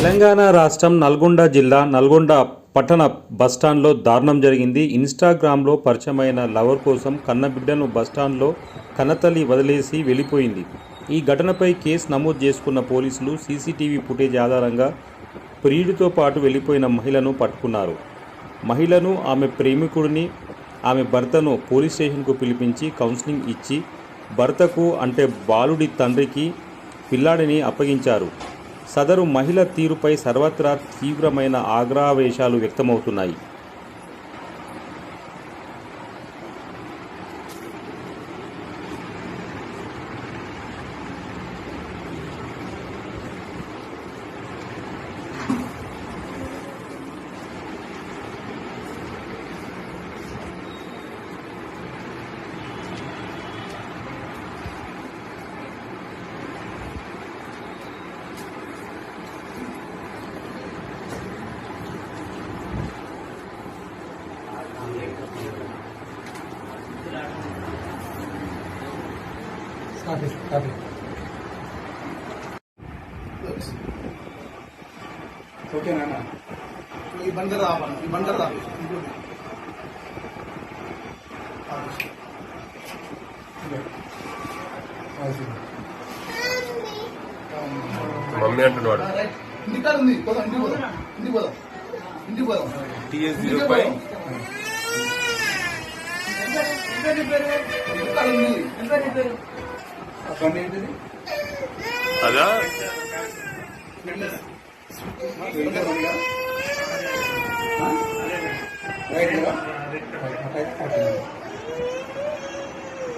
తెలంగాణ రాష్ట్రం నల్గొండ జిల్లా నల్గొండ పట్టణ బస్టాండ్లో దారుణం జరిగింది. ఇన్స్టాగ్రామ్లో పరిచయమైన లవర్ కోసం కన్నబిడ్డను బస్టాండ్లో కన్నతల్లి వదిలేసి వెళ్ళిపోయింది. ఈ ఘటనపై కేసు నమోదు చేసుకున్న పోలీసులు సీసీటీవీ ఫుటేజ్ ఆధారంగా ప్రియుడితో పాటు వెళ్ళిపోయిన మహిళను పట్టుకున్నారు. మహిళను ఆమె ప్రేమికుడిని ఆమె భర్తను పోలీస్ స్టేషన్కు పిలిపించి కౌన్సిలింగ్ ఇచ్చి భర్తకు అంటే బాలుడి తండ్రికి పిల్లాడిని అప్పగించారు. సదరు మహిళ తీరుపై సర్వత్రా తీవ్రమైన ఆగ్రావేశాలు వ్యక్తమవుతున్నాయి. కాఫీ కాఫీ ఓకే నాన్న ఈ బందర్ రావాలి ఈ బందర్ రావాలి మమ్మీ అంటున్నాడు ఇంటికి కాదు ఉంది పోదాం ఇంటికి పోదాం ఇంటికి పోదాం ఇంటికి పోదాం టీఎస్ ఇంటికి జీరో ఫైవ్ ఇంటికి కాదు ఉంది అక్కడ ఏంటిది అదా.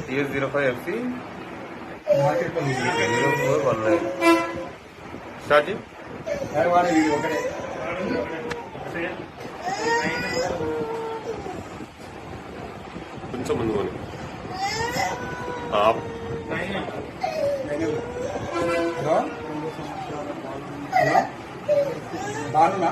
టీఎస్ జీరో ఫైవ్ పల్లి. Zero four one nine. Start ఒకటే. కొంచెం ముందు కొని ఆప్. హలో? హలో? బాగున్నా